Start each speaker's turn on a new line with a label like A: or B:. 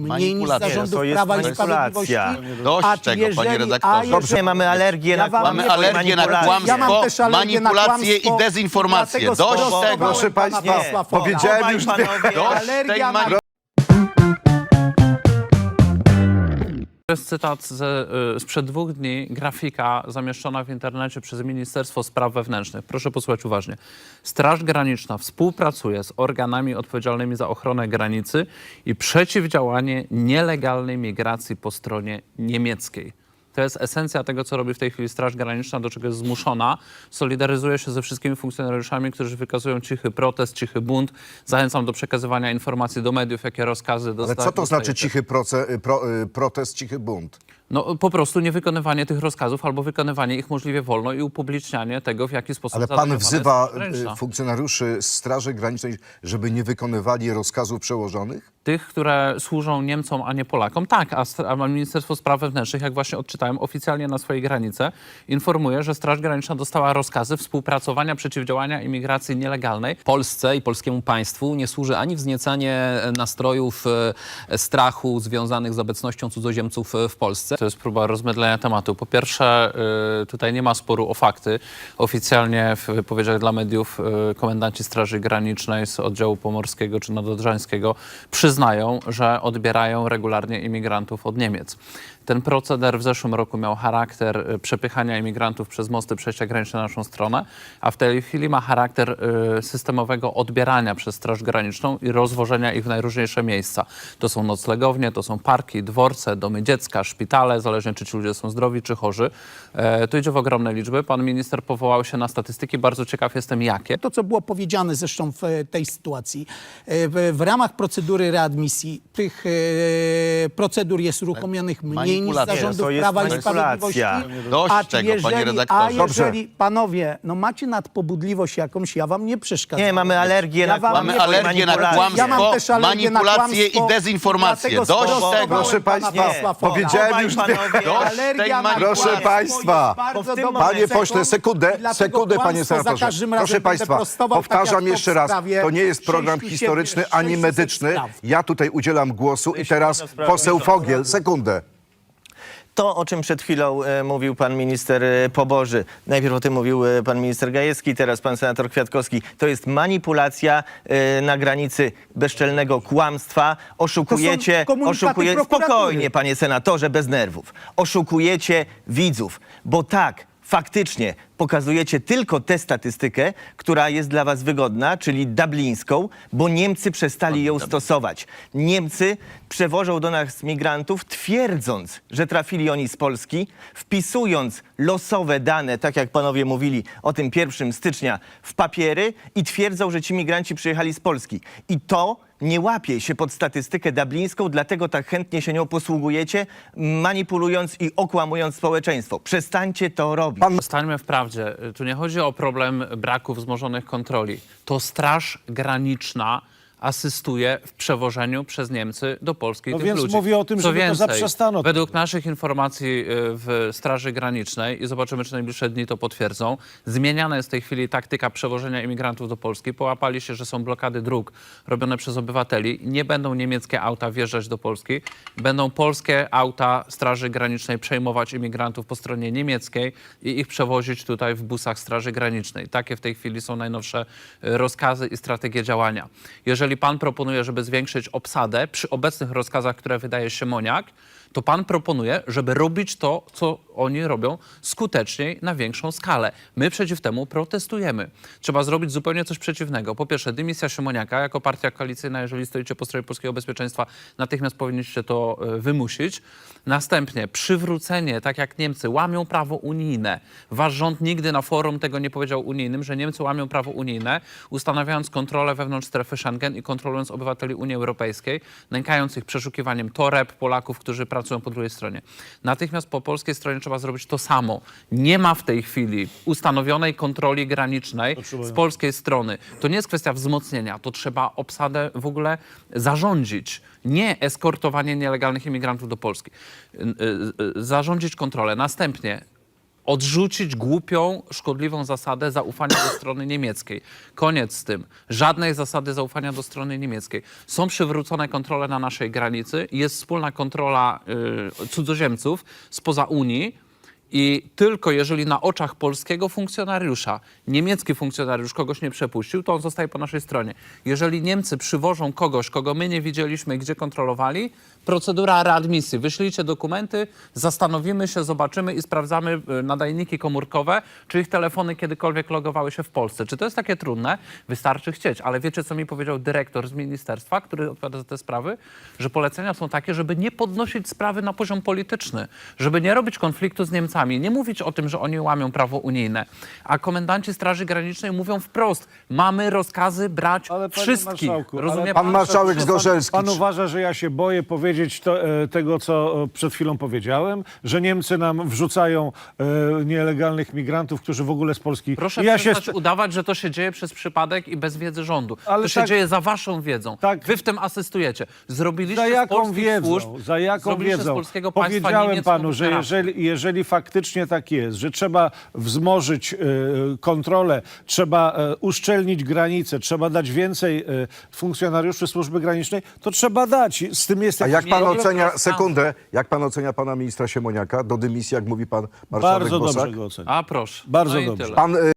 A: mniej niż
B: Manipulacja.
A: zarządów
C: To jest
A: Prawa i
C: manipulacja.
A: Sprawiedliwości.
B: Dość
A: A
B: tego,
A: jeżeli-
B: panie
A: a
B: redaktorze.
A: jeżeli-
C: Dobrze, mamy alergię na
A: wam nie
B: Mamy
C: i
B: alergię na
C: manipulację.
B: kłamstwo,
A: Ja mam też alergię na
B: manipulację i
A: kłamstwo,
B: dezinformację.
A: dlatego
B: Dość tego.
D: Proszę
A: pana
D: państwa, powiedziałem
C: Obaj
D: już
C: panowie-
B: Dość
A: Alergia
B: tej
A: na-
B: mani-
E: To jest cytat ze, y, sprzed dwóch dni, grafika zamieszczona w internecie przez Ministerstwo Spraw Wewnętrznych. Proszę posłuchać uważnie. Straż Graniczna współpracuje z organami odpowiedzialnymi za ochronę granicy i przeciwdziałanie nielegalnej migracji po stronie niemieckiej. To jest esencja tego, co robi w tej chwili Straż Graniczna, do czego jest zmuszona. Solidaryzuje się ze wszystkimi funkcjonariuszami, którzy wykazują cichy protest, cichy bunt. Zachęcam do przekazywania informacji do mediów, jakie rozkazy
D: Ale
E: dostają.
D: co to znaczy cichy proce, pro, y, protest, cichy bunt?
E: No po prostu niewykonywanie tych rozkazów albo wykonywanie ich możliwie wolno i upublicznianie tego, w jaki sposób
D: Ale pan wzywa y, funkcjonariuszy Straży Granicznej, żeby nie wykonywali rozkazów przełożonych?
E: Tych, które służą Niemcom, a nie Polakom. Tak, a, a Ministerstwo Spraw Wewnętrznych, jak właśnie odczytałem, oficjalnie na swojej granicy informuje, że Straż Graniczna dostała rozkazy współpracowania, przeciwdziałania imigracji nielegalnej.
F: Polsce i polskiemu państwu nie służy ani wzniecanie nastrojów e, strachu związanych z obecnością cudzoziemców e, w Polsce.
E: To jest próba rozmydlenia tematu. Po pierwsze, y, tutaj nie ma sporu o fakty. Oficjalnie w wypowiedziach dla mediów y, komendanci Straży Granicznej z oddziału pomorskiego czy nadodrzańskiego przyznają, że odbierają regularnie imigrantów od Niemiec. Ten proceder w zeszłym roku miał charakter y, przepychania imigrantów przez mosty przejścia graniczne na naszą stronę, a w tej chwili ma charakter y, systemowego odbierania przez Straż Graniczną i rozwożenia ich w najróżniejsze miejsca. To są noclegownie, to są parki, dworce, domy dziecka, szpitale, zależnie czy ci ludzie są zdrowi czy chorzy. E, to idzie w ogromne liczby. Pan minister powołał się na statystyki. Bardzo ciekaw jestem, jakie.
A: To, co było powiedziane zresztą w e, tej sytuacji. E, W, w ramach procedury readmisji tych procedur jest uruchomionych mniej niż
B: Manipulacja.
A: zarządów
C: To jest
A: Prawa i
C: manipulacja.
A: Sprawiedliwości.
B: Dość
A: A
B: tego, panie
A: jeżeli,
B: redaktorze.
A: a jeżeli panowie, no macie nadpobudliwość jakąś, ja wam nie przeszkadzam.
C: Nie, mamy alergię na
A: wam nie-
B: Mamy alergię na
C: manipulację.
B: kłamstwo,
A: Ja mam też alergię na
B: manipulację i
A: kłamstwo,
B: dezinformację.
A: dlatego
B: Dość
A: sprowokowałem
B: tego.
D: Proszę
A: pana
D: państwa, powiedziałem
C: Obaj
D: już-
C: panowie-
B: Dość
A: Alergia
B: tej
A: na
B: mani-
D: Proszę państwa,
A: jest bardzo
C: bo w tym
A: dobrą
C: momencie-
D: Panie pośle, sekundę,
A: i dlatego
D: sekundę, panie
A: kłamstwo za
D: senatorze.
A: każdym razem
D: Proszę
A: będę
D: państwa,
A: prostował, tak
D: powtarzam
A: jak
D: jeszcze
A: w
D: raz,
A: sprawie
D: to nie jest program
A: 600
D: historyczny ani
A: 600
D: medyczny.
A: spraw.
D: Ja tutaj udzielam głosu i teraz poseł. Fogiel, sekundę.
C: To, o czym przed chwilą e, mówił pan minister e, Poboży. Najpierw o tym mówił e, pan minister Gajewski, teraz pan senator Kwiatkowski. To jest manipulacja e, na granicy bezczelnego kłamstwa. Oszukujecie,
A: komunikaty
C: oszukuje...
A: prokuratury.
C: spokojnie, panie senatorze, bez nerwów. Oszukujecie widzów, bo tak, faktycznie pokazujecie tylko tę statystykę, która jest dla was wygodna, czyli dublińską, bo Niemcy przestali ją stosować. Niemcy przewożą do nas migrantów, twierdząc, że trafili oni z Polski, wpisując losowe dane, tak jak panowie mówili o tym 1 stycznia, w papiery i twierdzą, że ci migranci przyjechali z Polski. I to nie łapie się pod statystykę dublińską, dlatego tak chętnie się nią posługujecie, manipulując i okłamując społeczeństwo. Przestańcie to robić.
E: Stańmy w prawdzie. Tu nie chodzi o problem braku wzmożonych kontroli. To Straż Graniczna asystuje w przewożeniu przez Niemcy do Polski
G: No
E: tych
G: więc
E: ludzi.
G: mówię o tym,
E: Co
G: żeby to
E: więcej,
G: zaprzestano.
E: Według naszych informacji y, w Straży Granicznej i zobaczymy, czy najbliższe dni to potwierdzą, zmieniana jest w tej chwili taktyka przewożenia imigrantów do Polski. Połapali się, że są blokady dróg robione przez obywateli. Nie będą niemieckie auta wjeżdżać do Polski. Będą polskie auta Straży Granicznej przejmować imigrantów po stronie niemieckiej i ich przewozić tutaj w busach Straży Granicznej. Takie w tej chwili są najnowsze y, rozkazy i strategie działania. Jeżeli pan proponuje, żeby zwiększyć obsadę przy obecnych rozkazach, które wydaje Siemoniak, to pan proponuje, żeby robić to, co oni robią skuteczniej na większą skalę. My przeciw temu protestujemy. Trzeba zrobić zupełnie coś przeciwnego. Po pierwsze, dymisja Siemoniaka jako partia koalicyjna, jeżeli stoicie po stronie polskiego bezpieczeństwa, natychmiast powinniście to e, wymusić. Następnie przywrócenie, tak jak Niemcy łamią prawo unijne. Wasz rząd nigdy na forum tego nie powiedział unijnym, że Niemcy łamią prawo unijne, ustanawiając kontrolę wewnątrz strefy Schengen i kontrolując obywateli Unii Europejskiej, nękając ich przeszukiwaniem toreb Polaków, którzy pracują po drugiej stronie. Natychmiast po polskiej stronie trzeba zrobić to samo. Nie ma w tej chwili ustanowionej kontroli granicznej z polskiej strony. To nie jest kwestia wzmocnienia, to trzeba obsadę w ogóle zarządzić. Nie eskortowanie nielegalnych imigrantów do Polski. Y, y, Zarządzić kontrolę. Następnie odrzucić głupią, szkodliwą zasadę zaufania do strony niemieckiej. Koniec z tym. Żadnej zasady zaufania do strony niemieckiej. Są przywrócone kontrole na naszej granicy, jest wspólna kontrola y, cudzoziemców spoza Unii. I tylko jeżeli na oczach polskiego funkcjonariusza niemiecki funkcjonariusz kogoś nie przepuścił, to on zostaje po naszej stronie. Jeżeli Niemcy przywożą kogoś, kogo my nie widzieliśmy, gdzie kontrolowali, procedura readmisji. Wyślijcie dokumenty, zastanowimy się, zobaczymy i sprawdzamy y, nadajniki komórkowe, czy ich telefony kiedykolwiek logowały się w Polsce. Czy to jest takie trudne? Wystarczy chcieć. Ale wiecie, co mi powiedział dyrektor z ministerstwa, który odpowiada za te sprawy? Że polecenia są takie, żeby nie podnosić sprawy na poziom polityczny, żeby nie robić konfliktu z Niemcami, nie mówić o tym, że oni łamią prawo unijne. A komendanci Straży Granicznej mówią wprost, mamy rozkazy brać
B: Ale panie
E: wszystkich.
B: marszałku, ale
E: Rozumie
D: Pan
E: pan?
D: marszałek Zgorzelski.
B: Pan uważa, że ja się boję powiedzieć to, e, tego, co e, przed chwilą powiedziałem, że Niemcy nam wrzucają e, nielegalnych migrantów, którzy w ogóle z Polski...
E: Proszę
B: ja się
E: przestać udawać, że to się dzieje przez przypadek i bez wiedzy rządu.
B: Ale
E: to się
B: tak-
E: dzieje za waszą wiedzą.
B: Tak.
E: Wy w tym asystujecie. Zrobiliście
B: Za
E: z
B: jaką
E: polskich
B: wiedzą?
E: służb,
B: za jaką
E: zrobiliście
B: wiedzą?
E: z polskiego państwa
B: Powiedziałem
E: niemiecką
B: panu, że jeżeli, jeżeli faktycznie tak jest, że trzeba wzmożyć e, kontrolę, trzeba e, uszczelnić granice, trzeba dać więcej e, funkcjonariuszy służby granicznej, to trzeba dać. Z tym jest
D: A jak pan ocenia, sekundę, jak pan ocenia pana ministra Siemoniaka do dymisji, jak mówi pan marszałek
B: Bardzo
D: Bosak?
B: dobrze go oceniam.
E: A proszę.
B: Bardzo
E: no i
B: dobrze.
E: Tyle.
D: Pan y,